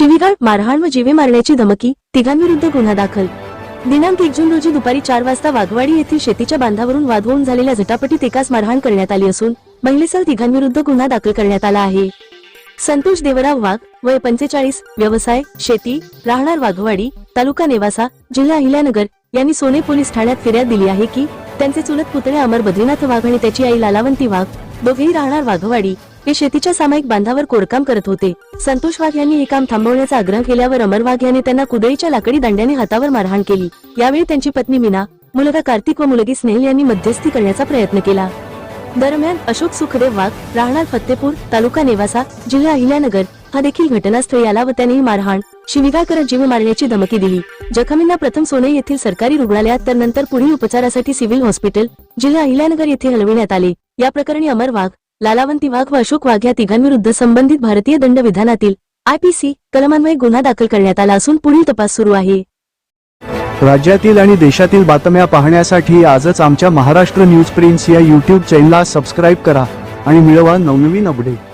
शिवीगाळ मारहाण व जीवे मारण्याची धमकी तिघांविरुद्ध गुन्हा दाखल. दिनांक एक जून रोजी दुपारी चार वाजता वाघवाडी येथील शेतीच्या बांधावरून वाद होऊन झालेल्या झटापटीत एकाच मारहाण करण्यात आली असून महिलेसह तिघांविरुद्ध गुन्हा दाखल करण्यात आला आहे. संतोष देवराव वाघ वय पंचेचाळीस व्यवसाय शेती राहणार वाघवाडी तालुका नेवासा जिल्हा अहिल्यानगर यांनी सोने पोलीस ठाण्यात फिर्याद दिली आहे की त्यांचे चुलत पुतळे अमर बद्रीनाथ वाघ आणि त्याची आई लालावंती वाघ दोघेही राहणार वाघवाडी. हे शेतीच्या सामायिक बांधावर कोरकाम करत होते. संतोष वाघ यांनी हे काम थांबवण्याचा आग्रह केल्यावर अमर वाघ यांनी त्यांना कुदळीच्या लाकडी दांड्याने हातावर मारहाण केली. यावेळी त्यांची पत्नी मीना मुलगा कार्तिक व मुलगी स्नेहल यांनी मध्यस्थी करण्याचा प्रयत्न केला. दरम्यान अशोक सुखदेव वाघ राहणार फत्तेपूर तालुका नेवासा जिल्हा अहिल्यानगर हा देखील घटनास्थळी आला व त्यांनी मारहाण शिविगाळ करत जीव मारण्याची धमकी दिली. जखमींना प्रथम सोने येथील सरकारी रुग्णालयात तर नंतर पुढील उपचारासाठी सिव्हिल हॉस्पिटल जिल्हा अहिल्यानगर येथे हलविण्यात आले. या प्रकरणी अमर वाघ लालावंती वाघ व अशोक वाघ या तिघांविरुद्ध संबंधित भारतीय दंड विधानातील आयपीसी कलमान्वये गुन्हा दाखल करण्यात आला असून पुढील तपास सुरू आहे. राज्यातील आणि देशातील बातम्या पाहण्यासाठी आजच आमच्या महाराष्ट्र न्यूज प्रिन्स या यूट्यूब चॅनलला सबस्क्राईब करा आणि मिळवा नवनवीन अपडेट